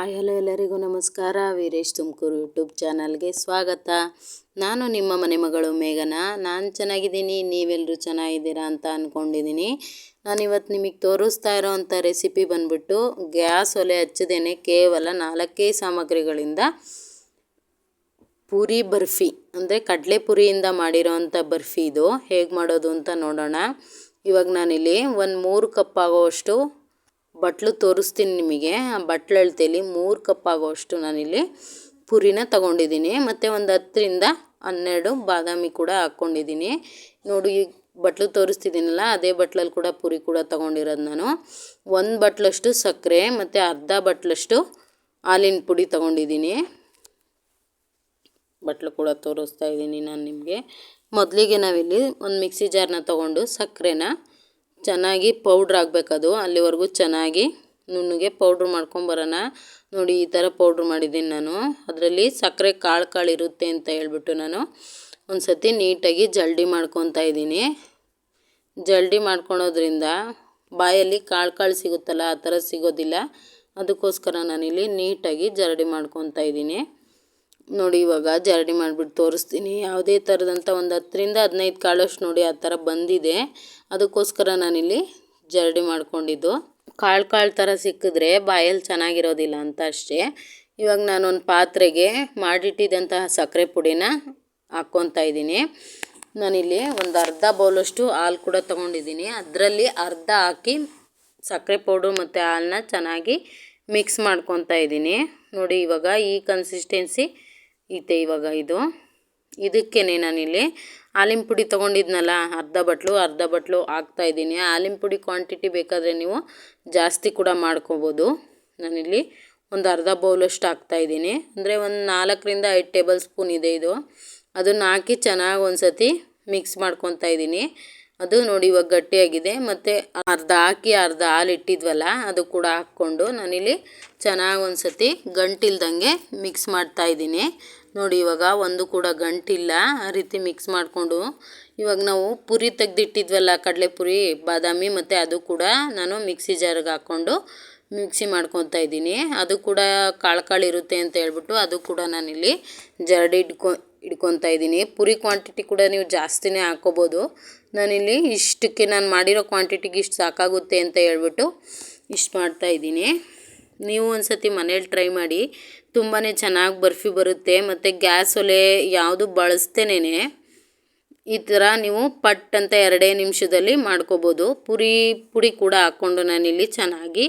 Hi, hello ಎಲ್ಲರಿಗೂ ನಮಸ್ಕಾರ. Veeresh Tumakuru YouTube ಚಾನಲ್ಗೆ ಸ್ವಾಗತ. ನಾನು ನಿಮ್ಮ ಮನೆ ಮಗಳು ಮೇಘನ. ನಾನು ಚೆನ್ನಾಗಿದ್ದೀನಿ ನೀವೆಲ್ಲರೂ ಚೆನ್ನಾಗಿದ್ದೀರಾ ಅಂತ ಅಂದ್ಕೊಂಡಿದ್ದೀನಿ ನಾನಿವತ್ತು ನಿಮಗೆ ತೋರಿಸ್ತಾ ಇರೋವಂಥ ರೆಸಿಪಿ ಬಂದ್ಬಿಟ್ಟು, ಗ್ಯಾಸ್ ಒಲೆ ಹಚ್ಚದೇನೆ ಕೇವಲ ನಾಲ್ಕೇ ಸಾಮಗ್ರಿಗಳಿಂದ. ಪೂರಿ ಬರ್ಫಿ, ಅಂದರೆ ಕಡಲೆ ಪುರಿಯಿಂದ ಮಾಡಿರೋವಂಥ ಬರ್ಫಿ ಇದು. ಹೇಗೆ ಮಾಡೋದು ಅಂತ ನೋಡೋಣ. ಇವಾಗ ನಾನಿಲ್ಲಿ ಒಂದು ಮೂರು ಕಪ್ ಆಗೋವಷ್ಟು ಬಟ್ಲು ತೋರಿಸ್ತೀನಿ ನಿಮಗೆ. ಆ ಬಟ್ಲು ಅಳತೆಯಲ್ಲಿ ಮೂರು ಕಪ್ ಆಗೋಷ್ಟು ನಾನಿಲ್ಲಿ ಪುರಿನ ತಗೊಂಡಿದ್ದೀನಿ. ಮತ್ತು ಒಂದು ಹತ್ತರಿಂದ ಹನ್ನೆರಡು ಬಾದಾಮಿ ಕೂಡ ಹಾಕ್ಕೊಂಡಿದ್ದೀನಿ ನೋಡು, ಈ ಬಟ್ಲು ತೋರಿಸ್ತಿದ್ದೀನಲ್ಲ, ಅದೇ ಬಟ್ಲಲ್ಲಿ ಕೂಡ ಪುರಿ ಕೂಡ ತೊಗೊಂಡಿರೋದು ನಾನು. ಒಂದು ಬಟ್ಲಷ್ಟು ಸಕ್ಕರೆ, ಮತ್ತು ಅರ್ಧ ಬಟ್ಲಷ್ಟು ಹಾಲಿನ ಪುಡಿ ತೊಗೊಂಡಿದ್ದೀನಿ. ಬಟ್ಲು ಕೂಡ ತೋರಿಸ್ತಾ ಇದ್ದೀನಿ ನಾನು ನಿಮಗೆ. ಮೊದಲಿಗೆ ನಾವಿಲ್ಲಿ ಒಂದು ಮಿಕ್ಸಿ ಜಾರ್ನ ತೊಗೊಂಡು ಸಕ್ಕರೆನ ಚೆನ್ನಾಗಿ ಪೌಡ್ರ್ ಆಗಬೇಕದು. ಅಲ್ಲಿವರೆಗೂ ಚೆನ್ನಾಗಿ ನುಣ್ಣಗೆ ಪೌಡ್ರ್ ಮಾಡ್ಕೊಂಬರೋಣ ನೋಡಿ, ಈ ಥರ ಪೌಡ್ರ್ ಮಾಡಿದ್ದೀನಿ ನಾನು. ಅದರಲ್ಲಿ ಸಕ್ಕರೆ ಕಾಳು ಕಾಳು ಇರುತ್ತೆ ಅಂತ ಹೇಳ್ಬಿಟ್ಟು ನಾನು ಒಂದು ಸತಿ ನೀಟಾಗಿ ಜಲ್ಡಿ ಮಾಡ್ಕೊತಾ ಇದ್ದೀನಿ. ಜಲ್ಡಿ ಮಾಡ್ಕೊಳೋದ್ರಿಂದ ಬಾಯಲ್ಲಿ ಕಾಳು ಕಾಳು ಸಿಗುತ್ತಲ್ಲ, ಆ ಥರ ಸಿಗೋದಿಲ್ಲ. ಅದಕ್ಕೋಸ್ಕರ ನಾನಿಲ್ಲಿ ನೀಟಾಗಿ ಜರಡಿ ಮಾಡ್ಕೊತಾ ಇದ್ದೀನಿ. ನೋಡಿ, ಇವಾಗ ಜರಡಿ ಮಾಡಿಬಿಟ್ಟು ತೋರಿಸ್ತೀನಿ. ಯಾವುದೇ ಥರದಂಥ ಒಂದು ಹತ್ತರಿಂದ ಹದಿನೈದು ಕಾಳಷ್ಟು ನೋಡಿ ಆ ಥರ ಬಂದಿದೆ. ಅದಕ್ಕೋಸ್ಕರ ನಾನಿಲ್ಲಿ ಜರಡಿ ಮಾಡಿಕೊಂಡಿದ್ದು. ಕಾಳು ಕಾಳು ಥರ ಸಿಕ್ಕಿದ್ರೆ ಬಾಯಲ್ಲಿ ಚೆನ್ನಾಗಿರೋದಿಲ್ಲ ಅಂತ ಅಷ್ಟೇ. ಇವಾಗ ನಾನೊಂದು ಪಾತ್ರೆಗೆ ಮಾಡಿಟ್ಟಿದ್ದಂತಹ ಸಕ್ಕರೆ ಪುಡಿನ ಹಾಕ್ಕೊತಾ ಇದ್ದೀನಿ. ನಾನಿಲ್ಲಿ ಒಂದು ಅರ್ಧ ಬೌಲಷ್ಟು ಹಾಲು ಕೂಡ ತೊಗೊಂಡಿದ್ದೀನಿ. ಅದರಲ್ಲಿ ಅರ್ಧ ಹಾಕಿ ಸಕ್ಕರೆ ಪೌಡ್ರು ಮತ್ತು ಹಾಲನ್ನ ಚೆನ್ನಾಗಿ ಮಿಕ್ಸ್ ಮಾಡ್ಕೊತಾ ಇದ್ದೀನಿ. ನೋಡಿ ಇವಾಗ ಈ ಕನ್ಸಿಸ್ಟೆನ್ಸಿ ಐತೆ ಇವಾಗ ಇದು. ಇದಕ್ಕೇ ನಾನಿಲ್ಲಿ. ಹಾಲಿನ ಪುಡಿ ತೊಗೊಂಡಿದ್ನಲ್ಲ, ಅರ್ಧ ಬಟ್ಲು ಅರ್ಧ ಬಟ್ಲು ಹಾಕ್ತಾಯಿದ್ದೀನಿ ಹಾಲಿನ ಪುಡಿ ಕ್ವಾಂಟಿಟಿ ಬೇಕಾದರೆ ನೀವು ಜಾಸ್ತಿ ಕೂಡ ಮಾಡ್ಕೋಬೋದು. ನಾನಿಲ್ಲಿ ಒಂದು ಅರ್ಧ ಬೌಲಷ್ಟು ಹಾಕ್ತಾಯಿದ್ದೀನಿ ಅಂದರೆ ಒಂದು ನಾಲ್ಕರಿಂದ ಐದು ಟೇಬಲ್ ಸ್ಪೂನ್ ಇದೆ ಇದು. ಅದನ್ನು ಹಾಕಿ ಚೆನ್ನಾಗಿ ಒಂದು ಸತಿ ಮಿಕ್ಸ್ ಮಾಡ್ಕೊತಾ ಇದ್ದೀನಿ. ಅದು ನೋಡಿ ಇವಾಗ ಗಟ್ಟಿಯಾಗಿದೆ. ಮತ್ತು ಅರ್ಧ ಹಾಕಿ ಅರ್ಧ ಹಾಲು ಇಟ್ಟಿದ್ವಲ್ಲ, ಅದು ಕೂಡ ಹಾಕ್ಕೊಂಡು ನಾನಿಲ್ಲಿ ಚೆನ್ನಾಗಿ ಒಂದು ಸತಿ ಗಂಟಿಲ್ದಂಗೆ ಮಿಕ್ಸ್ ಮಾಡ್ತಾಯಿದ್ದೀನಿ ನೋಡಿ ಇವಾಗ ಒಂದು ಕೂಡ ಗಂಟಿಲ್ಲ ಆ ರೀತಿ ಮಿಕ್ಸ್ ಮಾಡಿಕೊಂಡು. ಇವಾಗ ನಾವು ಪುರಿ ತೆಗ್ದಿಟ್ಟಿದ್ವಲ್ಲ, ಕಡಲೆಪುರಿ, ಬಾದಾಮಿ ಮತ್ತು ಅದು ಕೂಡ ನಾನು ಮಿಕ್ಸಿ ಜಾರಿಗೆ ಹಾಕ್ಕೊಂಡು ಮಿಕ್ಸಿ ಮಾಡ್ಕೊತಾ ಇದ್ದೀನಿ. ಅದು ಕೂಡ ಕಾಳು ಕಾಳು ಇರುತ್ತೆ ಅಂತ ಹೇಳ್ಬಿಟ್ಟು ಅದು ಕೂಡ ನಾನಿಲ್ಲಿ ಜರಡಿ ಇಟ್ಕೊ ಇಟ್ಕೊತಾ ಇದ್ದೀನಿ. ಪುರಿ ಕ್ವಾಂಟಿಟಿ ಕೂಡ ನೀವು ಜಾಸ್ತಿನೇ ಹಾಕೋಬೋದು. ನಾನಿಲ್ಲಿ ಇಷ್ಟಕ್ಕೆ ನಾನು ಮಾಡಿರೋ ಕ್ವಾಂಟಿಟಿಗೆ ಇಷ್ಟು ಸಾಕಾಗುತ್ತೆ ಅಂತ ಹೇಳ್ಬಿಟ್ಟು ಇಷ್ಟು ಮಾಡ್ತಾಯಿದ್ದೀನಿ ನೀವು ಒಂದು ಸತಿ ಮನೇಲಿ ಟ್ರೈ ಮಾಡಿ ತುಂಬಾ ಚೆನ್ನಾಗಿ ಬರ್ಫಿ ಬರುತ್ತೆ ಮತ್ತು ಗ್ಯಾಸ್ ಒಲೆ ಯಾವುದು ಬಳಸ್ತೇನೆ ಈ ಥರ ನೀವು ಪಟ್ ಅಂತ ಎರಡೇ ನಿಮಿಷದಲ್ಲಿ ಮಾಡ್ಕೋಬೋದು. ಪುರಿ, ಪುಡಿ ಕೂಡ ಹಾಕ್ಕೊಂಡು ನಾನಿಲ್ಲಿ ಚೆನ್ನಾಗಿ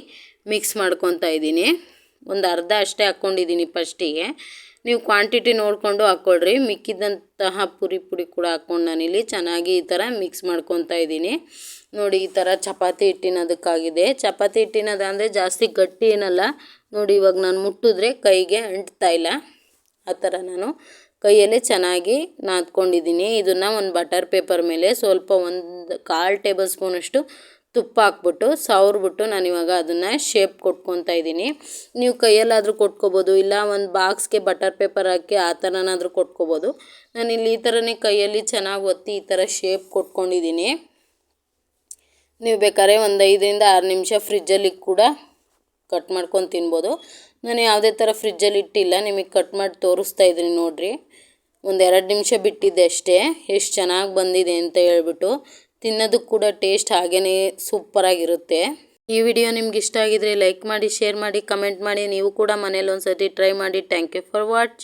ಮಿಕ್ಸ್ ಮಾಡ್ಕೊತಾ ಇದ್ದೀನಿ. ಒಂದು ಅರ್ಧ ಅಷ್ಟೇ ಹಾಕ್ಕೊಂಡಿದ್ದೀನಿ ಫಸ್ಟಿಗೆ ನೀವು ಕ್ವಾಂಟಿಟಿ ನೋಡಿಕೊಂಡು ಹಾಕ್ಕೊಳ್ರಿ. ಮಿಕ್ಕಿದಂತಹ ಪುರಿ ಪುಡಿ ಕೂಡ ಹಾಕ್ಕೊಂಡು ನಾನಿಲ್ಲಿ ಚೆನ್ನಾಗಿ ಈ ಥರ ಮಿಕ್ಸ್ ಮಾಡ್ಕೊತಾ ಇದ್ದೀನಿ. ನೋಡಿ ಈ ಥರ ಚಪಾತಿ ಹಿಟ್ಟಿನದಕ್ಕಾಗಿದೆ ಚಪಾತಿ ಹಿಟ್ಟಿನದಂದರೆ ಜಾಸ್ತಿ ಗಟ್ಟಿ ಏನಲ್ಲ. ನೋಡಿ ಇವಾಗ ನಾನು ಮುಟ್ಟಿದ್ರೆ ಕೈಗೆ ಅಂಟ್ತಾ ಇಲ್ಲ. ಆ ಥರ ನಾನು ಕೈಯಲ್ಲೇ ಚೆನ್ನಾಗಿ ನಾದ್ಕೊಂಡಿದ್ದೀನಿ. ಇದನ್ನು ಒಂದು ಬಟರ್ ಪೇಪರ್ ಮೇಲೆ ಸ್ವಲ್ಪ ಒಂದು ಕಾಲು ಟೇಬಲ್ ಸ್ಪೂನಷ್ಟು ತುಪ್ಪ ಹಾಕ್ಬಿಟ್ಟು, ಸವರ್ಬಿಟ್ಟು ನಾನು ಇವಾಗ ಅದನ್ನು ಶೇಪ್ ಕೊಟ್ಕೊತಾ ಇದ್ದೀನಿ. ನೀವು ಕೈಯಲ್ಲಾದರೂ ಕೊಟ್ಕೋಬೋದು, ಇಲ್ಲ ಒಂದು ಬಾಕ್ಸ್ಗೆ ಬಟರ್ ಪೇಪರ್ ಹಾಕಿ ಆ ಥರನಾದರೂ ಕೊಟ್ಕೋಬೋದು. ನಾನು ಇಲ್ಲಿ ಈ ಥರನೇ ಕೈಯಲ್ಲಿ ಚೆನ್ನಾಗಿ ಒತ್ತಿ ಈ ಥರ ಶೇಪ್ ಕೊಟ್ಕೊಂಡಿದ್ದೀನಿ. ನೀವು ಬೇಕಾದ್ರೆ ಒಂದು ಐದರಿಂದ ಆರು ನಿಮಿಷ ಫ್ರಿಜ್ಜಲ್ಲಿ ಕೂಡ ಕಟ್ ಮಾಡ್ಕೊಂಡು ತಿನ್ಬೋದು. ನಾನು ಯಾವುದೇ ಥರ ಫ್ರಿಜ್ಜಲ್ಲಿ ಇಟ್ಟಿಲ್ಲ, ನಿಮಗೆ ಕಟ್ ಮಾಡಿ ತೋರಿಸ್ತಾ ಇದ್ದೀನಿ ನೋಡಿರಿ. ಒಂದು ಎರಡು ನಿಮಿಷ ಬಿಟ್ಟಿದ್ದೆ ಅಷ್ಟೇ, ಎಷ್ಟು ಚೆನ್ನಾಗಿ ಬಂದಿದೆ ಅಂತ ಹೇಳ್ಬಿಟ್ಟು. ತಿನ್ನೋದಕ್ಕೆ ಕೂಡ ಟೇಸ್ಟ್ ಹಾಗೇ ಸೂಪರಾಗಿರುತ್ತೆ ಈ ವಿಡಿಯೋ ನಿಮ್ಗೆ ಇಷ್ಟ ಆಗಿದ್ರೆ ಲೈಕ್ ಮಾಡಿ ಶೇರ್ ಮಾಡಿ ಕಮೆಂಟ್ ಮಾಡಿ, ನೀವು ಕೂಡ ಮನೇಲಿ ಒಂದು ಸತಿ ಟ್ರೈ ಮಾಡಿ. Thank you for watching